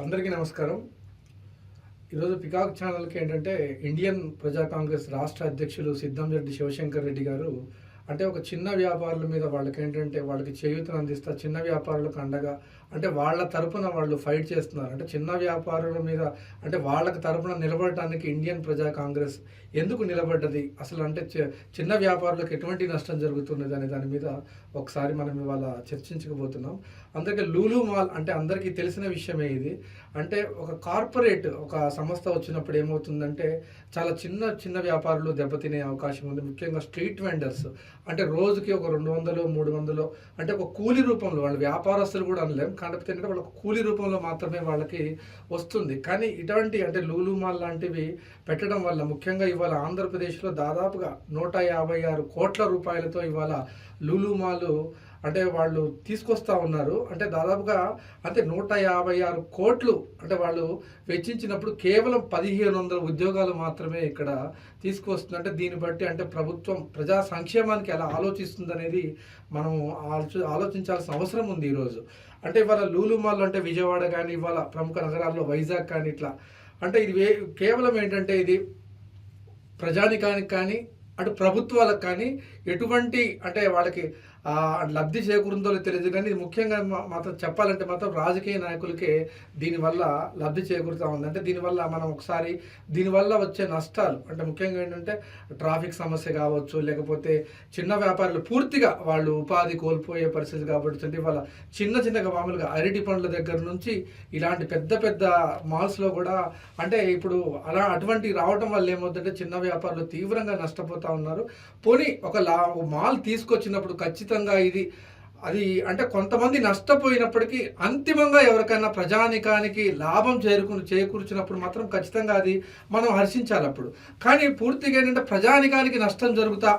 అందరికీ నమస్కారం. ఈరోజు పికాక్ ఛానల్కి ఏంటంటే ఇండియన్ ప్రజా కాంగ్రెస్ రాష్ట్ర అధ్యక్షులు సిద్ధంరెడ్డి శివశంకర్ రెడ్డి గారు అంటే ఒక చిన్న వ్యాపారుల మీద వాళ్ళకి ఏంటంటే వాళ్ళకి చేయూతను అందిస్తా చిన్న వ్యాపారులకు అండగా అంటే వాళ్ళ తరపున వాళ్ళు ఫైట్ చేస్తున్నారు. అంటే చిన్న వ్యాపారుల మీద అంటే వాళ్ళకి తరపున నిలబడటానికి ఇండియన్ ప్రజా కాంగ్రెస్ ఎందుకు నిలబడ్డది? అసలు అంటే చిన్న వ్యాపారులకు ఎటువంటి నష్టం జరుగుతున్నది అనే దాని మీద ఒకసారి మనం ఇవాళ చర్చించకపోతున్నాం. అందుకే లూలు మాల్ అంటే అందరికీ తెలిసిన విషయమే ఇది. అంటే ఒక కార్పొరేట్ ఒక సంస్థ వచ్చినప్పుడు ఏమవుతుందంటే చాలా చిన్న చిన్న వ్యాపారులు దెబ్బతినే అవకాశం ఉంది. ముఖ్యంగా స్ట్రీట్ వెండర్స్. అంటే రోజుకి ఒక రెండు వందలు మూడు వందలు అంటే ఒక కూలి రూపంలో వాళ్ళు వ్యాపారస్తులు కూడా అనలేం. కాకపోతే ఏంటంటే వాళ్ళకి కూలీ రూపంలో మాత్రమే వాళ్ళకి వస్తుంది. కానీ ఇటువంటి అంటే లూలు మాల్ లాంటివి పెట్టడం వల్ల ముఖ్యంగా ఇవాళ ఆంధ్రప్రదేశ్లో దాదాపుగా నూట యాభై ఆరు కోట్ల రూపాయలతో ఇవాళ లూలు మాలు అంటే వాళ్ళు తీసుకొస్తా ఉన్నారు. అంటే దాదాపుగా అంటే నూట యాభై ఆరు కోట్లు అంటే వాళ్ళు వెచ్చించినప్పుడు కేవలం పదిహేను వందల ఉద్యోగాలు మాత్రమే ఇక్కడ తీసుకొస్తుంది. అంటే దీన్ని బట్టి అంటే ప్రభుత్వం ప్రజా సంక్షేమానికి ఎలా ఆలోచిస్తుంది అనేది మనం ఆలోచ ఆలోచించాల్సిన అవసరం ఉంది ఈరోజు. అంటే ఇవాళ లూలు మాల్ అంటే విజయవాడ కానీ ఇవాళ ప్రముఖ నగరాల్లో వైజాగ్ కానీ ఇట్లా. అంటే ఇది వే కేవలం ఏంటంటే ఇది ప్రజానికానికి కానీ అటు ప్రభుత్వాలకు కానీ ఎటువంటి అంటే వాళ్ళకి లబ్ధి చేకూరుందో తెలియదు కానీ ముఖ్యంగా మాత్రం చెప్పాలంటే మాత్రం రాజకీయ నాయకులకే దీనివల్ల లబ్ధి చేకూరుతూ ఉంది. అంటే దీనివల్ల మనం ఒకసారి దీనివల్ల వచ్చే నష్టాలు అంటే ముఖ్యంగా ఏంటంటే ట్రాఫిక్ సమస్య కావచ్చు లేకపోతే చిన్న వ్యాపారులు పూర్తిగా వాళ్ళు ఉపాధి కోల్పోయే పరిస్థితి కాబట్టి వాళ్ళ ఇవాళ చిన్న చిన్నగా మామూలుగా అరటి పండ్ల దగ్గర నుంచి ఇలాంటి పెద్ద పెద్ద మాల్స్లో కూడా అంటే ఇప్పుడు అలా అటువంటి రావడం వల్ల ఏమవుతుందంటే చిన్న వ్యాపారులు తీవ్రంగా నష్టపోతా ఉన్నారు. పోనీ ఒక లా మాల్ తీసుకొచ్చినప్పుడు ఖచ్చితంగా ఇది. అది అంటే కొంతమంది నష్టపోయినప్పటికీ అంతిమంగా ఎవరికైనా ప్రజానికానికి లాభం చేరుకుని చేకూర్చినప్పుడు మాత్రం ఖచ్చితంగా అది మనం హర్షించాలి అప్పుడు కానీ పూర్తిగా ఏంటంటే ప్రజానికానికి నష్టం జరుగుతా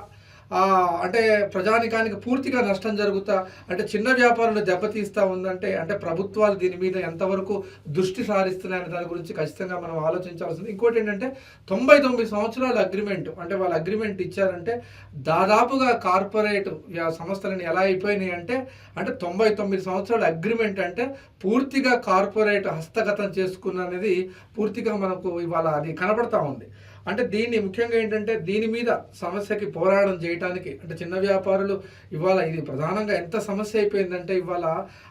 అంటే ప్రజానికానికి పూర్తిగా నష్టం జరుగుతా అంటే చిన్న వ్యాపారులు దెబ్బతీస్తూ ఉందంటే అంటే ప్రభుత్వాలు దీని మీద ఎంతవరకు దృష్టి సారిస్తున్నాయనే దాని గురించి ఖచ్చితంగా మనం ఆలోచించాల్సింది. ఇంకోటి ఏంటంటే తొంభై తొమ్మిది సంవత్సరాల అగ్రిమెంట్ అంటే వాళ్ళు అగ్రిమెంట్ ఇచ్చారంటే దాదాపుగా కార్పొరేట్ సంస్థలను ఎలా అయిపోయినాయి అంటే అంటే తొంభై తొమ్మిది సంవత్సరాల అగ్రిమెంట్ అంటే పూర్తిగా కార్పొరేట్ హస్తగతం చేసుకున్న అనేది పూర్తిగా మనకు ఇవాళ అది కనపడతా ఉంది. అంటే దీన్ని ముఖ్యంగా ఏంటంటే దీని మీద సమస్యకి పోరాటం చేయడానికి అంటే చిన్న వ్యాపారులు ఇవాళ ఇది ప్రధానంగా ఎంత సమస్య అయిపోయిందంటే ఇవాళ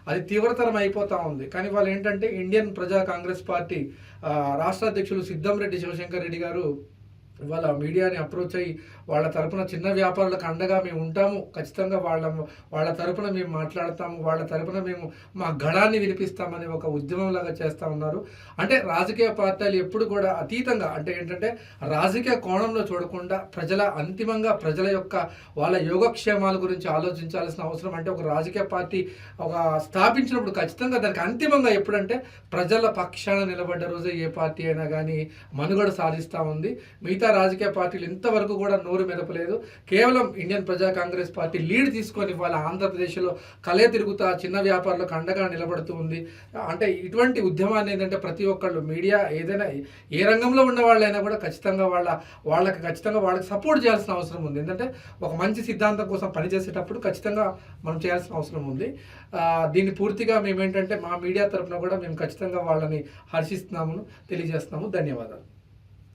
అది తీవ్రతరం అయిపోతా ఉంది. కానీ ఇవాళ ఏంటంటే ఇండియన్ ప్రజా కాంగ్రెస్ పార్టీ రాష్ట్ర అధ్యక్షులు సిద్ధంరెడ్డి శివశంకర్ రెడ్డి గారు ఇవాళ మీడియాని అప్రోచ్ అయ్యి వాళ్ళ తరపున చిన్న వ్యాపారులకు అండగా మేము ఉంటాము. ఖచ్చితంగా వాళ్ళ వాళ్ళ తరపున మేము మాట్లాడతాము. వాళ్ళ తరపున మేము మా గళాన్ని వినిపిస్తామని ఒక ఉద్యమంలాగా చేస్తూ ఉన్నారు. అంటే రాజకీయ పార్టీలు ఎప్పుడు కూడా అతీతంగా అంటే ఏంటంటే రాజకీయ కోణంలో చూడకుండా ప్రజల అంతిమంగా ప్రజల యొక్క వాళ్ళ యోగక్షేమాల గురించి ఆలోచించాల్సిన అవసరం అంటే ఒక రాజకీయ పార్టీ ఒక స్థాపించినప్పుడు ఖచ్చితంగా దానికి అంతిమంగా ఎప్పుడంటే ప్రజల పక్షాన నిలబడ్డ రోజే ఏ పార్టీ అయినా కానీ మనుగడ సాధిస్తూ ఉంది. మిగతా రాజకీయ పార్టీలు ఇంతవరకు కూడా నోరు మెదపలేదు. కేవలం ఇండియన్ ప్రజా కాంగ్రెస్ పార్టీ లీడ్ తీసుకొని వాళ్ళ ఆంధ్రప్రదేశ్లో కలే తిరుగుతా చిన్న వ్యాపారులకు అండగా నిలబడుతూ ఉంది. అంటే ఇటువంటి ఉద్యమాన్ని ఏంటంటే ప్రతి ఒక్కళ్ళు మీడియా ఏదైనా ఏ రంగంలో ఉన్న వాళ్ళైనా కూడా ఖచ్చితంగా వాళ్ళ వాళ్ళకి ఖచ్చితంగా వాళ్ళకి సపోర్ట్ చేయాల్సిన అవసరం ఉంది. ఎందుకంటే ఒక మంచి సిద్ధాంతం కోసం పనిచేసేటప్పుడు ఖచ్చితంగా మనం చేయాల్సిన అవసరం ఉంది. దీన్ని పూర్తిగా మేము ఏంటంటే మా మీడియా తరఫున కూడా మేము ఖచ్చితంగా వాళ్ళని హర్షిస్తున్నాము తెలియజేస్తున్నాము. ధన్యవాదాలు.